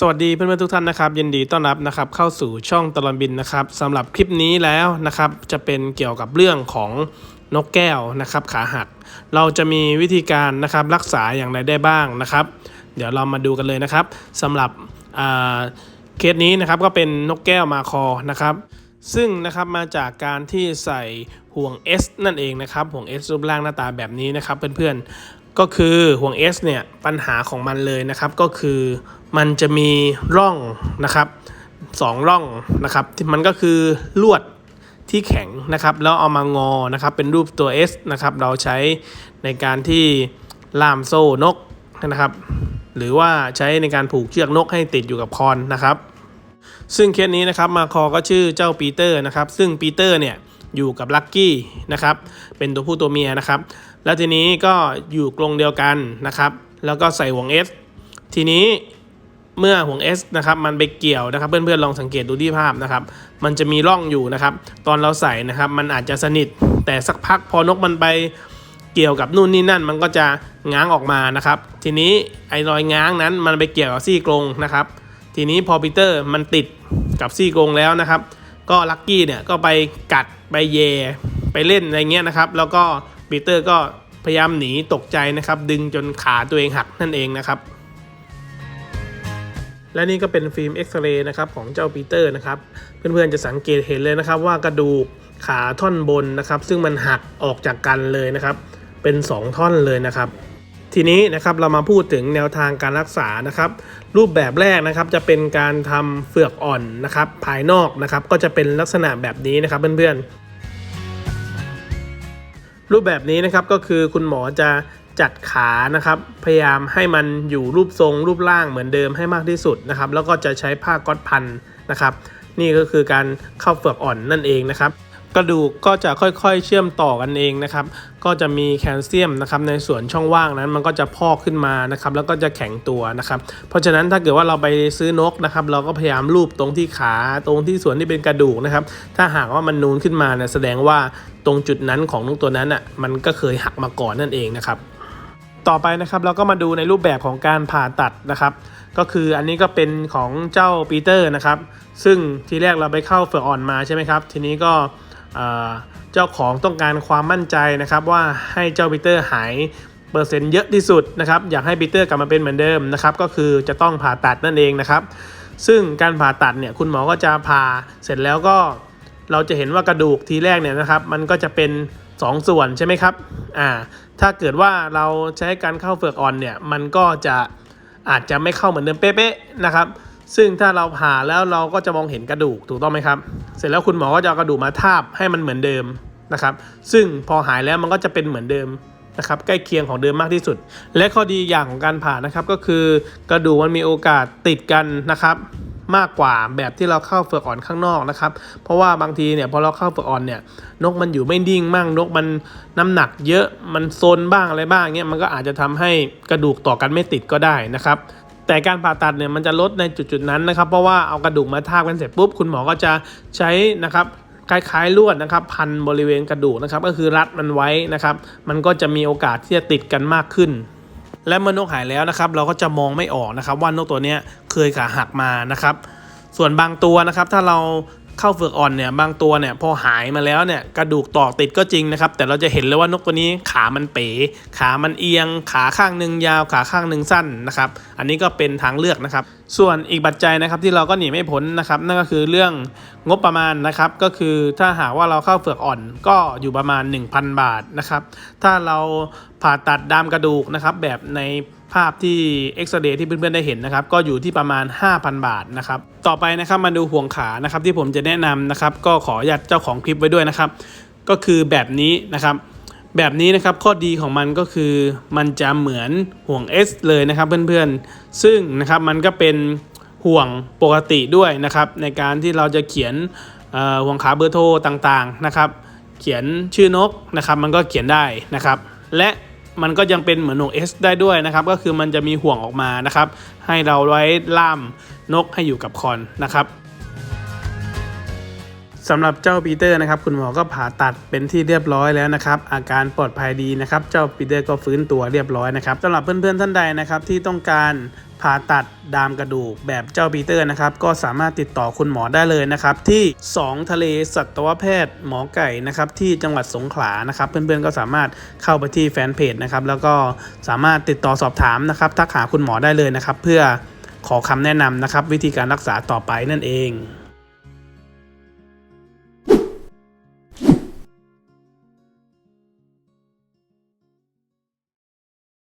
สวัสดีเพื่อนๆทุกท่านนะครับยินดีต้อนรับนะครับเข้าสู่ช่องตลอนบินนะครับสำหรับคลิปนี้แล้วนะครับจะเป็นเกี่ยวกับเรื่องของนกแก้วนะครับขาหัก เราจะมีวิธีการนะครับรักษาอย่างไรได้บ้างนะครับ เดี๋ยวเรามาดูกันเลยนะครับสำหรับอ่าเคสนี้นะครับก็เป็นนกแก้วมาคอนะครับ ซึ่งนะครับมาจากการที่ใส่ห่วง S นั่นเองนะครับห่วง S รูปร่างหน้าตาแบบนี้นะครับเพื่อนๆ ก็คือห่วง S เนี่ยปัญหาของมันเลยนะครับ ก็คือมันจะมีร่องนะครับสองร่องนะครับที่มันก็คือลวดที่แข็งนะครับ แล้วเอามางอนะครับ เป็นรูปตัว S นะครับ เราใช้ในการที่ล่ามโซ่นกนะครับ หรือว่าใช้ในการผูกเชือกนกให้ติดอยู่กับคอนนะครับ ซึ่งเคสนี้นะครับมาคอก็ชื่อเจ้าปีเตอร์นะครับ ซึ่งปีเตอร์เนี่ยอยู่กับลักกี้นะครับ เป็นตัวผู้ตัวเมียนะครับ แล้วทีนี้ก็อยู่กรงเดียวกันนะครับ แล้วก็ใส่ห่วง S ทีนี้เมื่อห่วง S นะครับมันไปเกี่ยวนะครับ เพื่อนๆลองสังเกตดูที่ภาพนะครับ มันจะมีร่องอยู่นะครับ ตอนเราใส่นะครับมันอาจจะสนิท แต่สักพักพอนกมันไปเกี่ยวกับนู่นนี่นั่นมันก็จะง้างออกมานะครับ ทีนี้ไอ้รอยง้างนั้นมันไปเกี่ยวกับซี่กรงนะครับ ทีนี้พอปีเตอร์มันติดกับซี่กรงแล้วนะครับ ก็ลักกี้เนี่ยก็ไปกัดไปเย ไปเล่นอะไรเงี้ยนะครับ แล้วก็ ปีเตอร์ก็พยายามหนีตกใจนะครับ ดึงจนขาตัวเองหักนั่นเองนะครับ และนี่ก็เป็นฟิล์มเอ็กซเรย์นะครับของเจ้าปีเตอร์นะครับ เพื่อนๆจะสังเกตเห็นเลยนะครับ ว่ากระดูกขาท่อนบนนะครับ ซึ่งมันหักออกจากกันเลยนะครับ เป็น 2 ท่อนเลยนะครับทีนี้นะครับเรามาพูดถึงแนวทางการรักษานะครับ รูปแบบแรกนะครับจะเป็นการทำเฟือกอ่อนนะครับ ภายนอกนะครับ ก็จะเป็นลักษณะแบบนี้นะครับเพื่อนๆ รูปแบบนี้นะครับก็คือคุณหมอจะจัดขานะครับพยายามให้มันอยู่รูปทรงรูปร่างเหมือนเดิมให้มากที่สุดนะครับแล้วก็จะใช้ผ้าก๊อตพันนะครับนี่ก็คือการเข้าเฟือกอ่อนนั่นเองนะครับ กระดูกก็จะค่อยๆเชื่อมต่อกันเองนะครับ ก็จะมีแคลเซียมนะครับในส่วนช่องว่างนั้นมันก็จะพอกขึ้นมานะครับ แล้วก็จะแข็งตัวนะครับ เพราะฉะนั้นถ้าเกิดว่าเราไปซื้อนกนะครับ เราก็พยายามลูบตรงที่ขาตรงที่ส่วนที่เป็นกระดูกนะครับ ถ้าหากว่ามันนูนขึ้นมาเนี่ยแสดงว่าตรงจุดนั้นของนกตัวนั้นอะมันก็เคยหักมาก่อนนั่นเองนะครับต่อไปนะครับเราก็มาดูในรูปแบบของการผ่าตัดนะครับ ก็คืออันนี้ก็เป็นของเจ้าปีเตอร์นะครับ ซึ่งทีแรกเราไปเข้าเฟือกอ่อนมาใช่ไหมครับ ทีนี้ก็ เจ้าของต้องการความมั่นใจนะครับว่าให้เจ้าปีเตอร์หายเปอร์เซ็นต์เยอะที่สุดนะครับอยากให้ปีเตอร์กลับมาเป็นเหมือนเดิมนะครับก็คือจะต้องผ่าตัดนั่นเองนะครับ ซึ่งการผ่าตัดเนี่ยคุณหมอก็จะผ่าเสร็จแล้วก็เราจะเห็นว่ากระดูกทีแรกเนี่ยนะครับ มันก็จะเป็น 2 ส่วนใช่ไหมครับอ่าถ้าเกิดว่าเราใช้การเข้าเฟือกอ่อนเนี่ยมันก็จะอาจจะไม่เข้าเหมือนเดิมเป๊ะๆนะครับ ซึ่งถ้าเราผ่าแล้วเราก็จะมองเห็นกระดูกถูกต้องไหมครับ เสร็จแล้วคุณหมอก็จะเอากระดูกมาทาบให้มันเหมือนเดิมนะครับ ซึ่งพอหายแล้วมันก็จะเป็นเหมือนเดิมนะครับใกล้เคียงของเดิมมากที่สุด และข้อดีอย่างของการผ่านะครับก็คือกระดูกมันมีโอกาสติดกันนะครับมากกว่าแบบที่เราเข้าเฟือกอ่อนข้างนอกนะครับ เพราะว่าบางทีเนี่ยพอเราเข้าเฟือกอ่อนเนี่ยนกมันอยู่ไม่นิ่งมั่งนกมันน้ำหนักเยอะมันโซนบ้างอะไรบ้างเงี้ยมันก็อาจจะทำให้กระดูกต่อกันไม่ติดก็ได้นะครับ แต่การผ่าตัดเนี่ยมันจะลดในจุดๆนั้นนะครับ เพราะว่าเอากระดูกมาทาบกันเสร็จปุ๊บคุณหมอก็จะใช้นะครับคล้ายๆลวดนะครับ พันบริเวณกระดูกนะครับ ก็คือรัดมันไว้นะครับ มันก็จะมีโอกาสที่จะติดกันมากขึ้น และเมื่อนกหายแล้วนะครับ เราก็จะมองไม่ออกนะครับว่านกตัวนี้เคยขาหักมานะครับ ส่วนบางตัวนะครับ ถ้าเรา ข้าวเฟือกอ่อนเนี่ยบางตัวเนี่ยพอหายมาแล้วเนี่ยกระดูกตอกติดก็จริงนะครับ แต่เราจะเห็นเลยว่านกตัวนี้ขามันเป๋ ขามันเอียง ขาข้างหนึ่งยาว ขาข้างหนึ่งสั้นนะครับอันนี้ก็เป็นทางเลือกนะครับ ส่วนอีกปัจจัยนะครับที่เราก็หนีไม่พ้นนะครับนั่นก็คือเรื่องงบประมาณนะครับก็คือถ้าหากว่าเราเข้าเฟือกอ่อนก็อยู่ประมาณ 1,000 บาทนะครับถ้าเราผ่าตัดดามกระดูกนะครับแบบใน ภาพที่เอ็กซเรย์ที่เพื่อนๆได้เห็นนะครับ ก็อยู่ที่ประมาณ 5,000 บาทนะครับ ต่อไปนะครับมาดูห่วงขานะครับ ที่ผมจะแนะนำนะครับ ก็ขออนุญาตเจ้าของคลิปไว้ด้วยนะครับ ก็คือแบบนี้นะครับ แบบนี้นะครับข้อดีของมันก็คือมันจะเหมือนห่วง S เลยนะครับเพื่อนๆ ซึ่งนะครับมันก็เป็นห่วงปกติด้วยนะครับ ในการที่เราจะเขียนห่วงขาเบอร์โทรต่างๆนะครับ เขียนชื่อนกนะครับ มันก็เขียนได้นะครับ และ มันก็ยังเป็นเหมือนหนวก S ได้ด้วยนะครับ ก็คือมันจะมีห่วงออกมานะครับ ให้เราไว้ล่ามนกให้อยู่กับคอนนะครับ สำหรับเจ้าปีเตอร์นะครับคุณหมอก็ผ่าตัดเป็นที่เรียบร้อยแล้วนะครับอาการปลอดภัยดีนะครับเจ้าปีเตอร์ก็ฟื้นตัวเรียบร้อยนะครับสำหรับเพื่อนๆท่านใดนะครับที่ต้องการผ่าตัดดามกระดูกแบบเจ้าปีเตอร์นะครับก็สามารถติดต่อคุณหมอได้เลยนะครับที่ 2 ทะเลสัตวแพทย์หมอไก่นะครับที่จังหวัดสงขลานะครับเพื่อนๆก็สามารถเข้าไปที่แฟนเพจนะครับแล้วก็สามารถติดต่อสอบถามนะครับทักหาคุณหมอได้เลยนะครับเพื่อขอคำแนะนำนะครับวิธีการรักษาต่อไปนั่นเอง